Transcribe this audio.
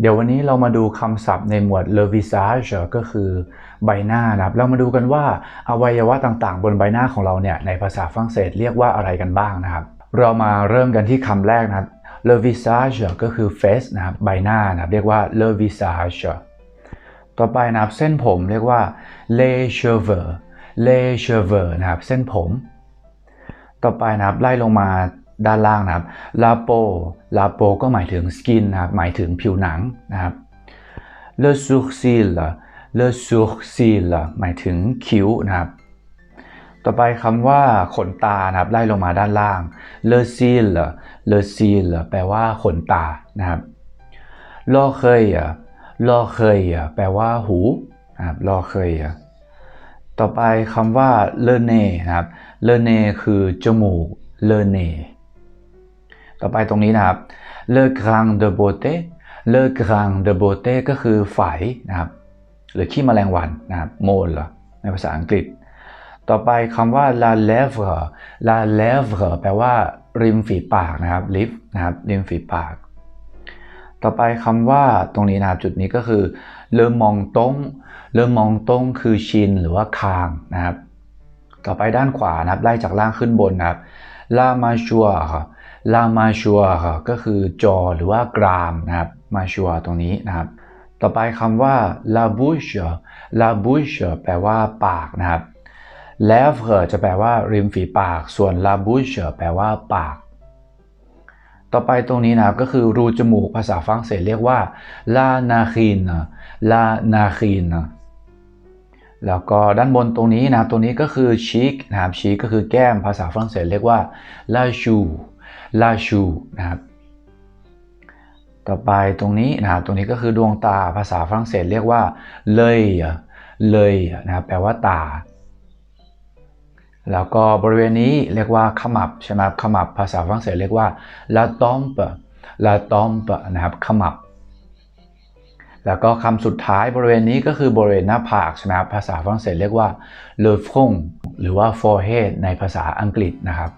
เดี๋ยววันนี้เรามาดูคำศัพท์ในหมวด le visage ก็คือใบหน้านะครับ เรามาดูกันว่าอวัยวะต่างๆ บนใบหน้าของเราเนี่ยในภาษาฝรั่งเศสเรียกว่าอะไรกันบ้างนะครับ เรามาเริ่มกันที่คำแรกนะครับ le visage ก็คือ face นะครับใบหน้านะครับเรียกว่า le visage ต่อไปนะครับเส้นผมเรียกว่า les cheveux les cheveux นะครับเส้นผม ต่อไปนะครับไล่ลงมาด้านล่างนะครับ la peau la peau ก็หมายถึง skin นะครับหมายถึงผิวหนังนะครับ le sourcil le sourcil หมายถึงคิ้วนะครับ ต่อไปคำว่าขนตานะครับไล่ลงมาด้านล่าง le cil le cil แปลว่าขนตานะครับ l'oreille l'oreille แปลว่าหูนะครับ l'oreille ต่อไปคำว่า le nez นะครับ le nez คือจมูก le nez ต่อไปตรงนี้นะครับ le grain de beauté le grain de beauté ก็คือไฝนะครับ หรือขี้แมลงวันนะครับ mole ในภาษาอังกฤษ ต่อไปคำว่า la lèvre la lèvre แปลว่าริมฝีปากนะครับ lip นะครับริมฝีปาก ต่อไปคำว่าตรงนี้นะครับจุดนี้ก็คือ le menton le menton คือชินหรือว่าคางนะครับ ต่อไปด้านขวานะครับไล่จากล่างขึ้นบนนะครับ la mâchoire la mâchoire ก็คือจอหรือว่ากรามนะครับ mâchoire ตรงนี้นะครับต่อไปคำว่า la bouche la bouche แปลว่าปากนะครับ lèvre จะแปลว่าริมฝีปาก ส่วน la bouche แปลว่าปาก ต่อไปตรงนี้นะครับก็คือรูจมูกภาษาฝรั่งเศสเรียกว่า la narine la narine แล้วก็ด้านบนตรงนี้นะครับตรงนี้ก็คือ cheek นะครับ cheek ก็คือแก้มภาษาฝรั่งเศสเรียกว่า la joue la joue นะครับต่อไปตรงนี้นะครับตรงนี้ก็คือดวงตาภาษาฝรั่งเศสเรียกว่า l'œil l'œil นะครับแปลว่าตา แล้วก็บริเวณนี้เรียกว่าขมับใช่ไหมขมับภาษาฝรั่งเศสเรียกว่า la tempe la tempe นะครับขมับ แล้วก็คำสุดท้ายบริเวณนี้ก็คือบริเวณหน้าผากใช่ไหมครับภาษาฝรั่งเศสเรียกว่า le front หรือว่า forehead ในภาษาอังกฤษนะครับ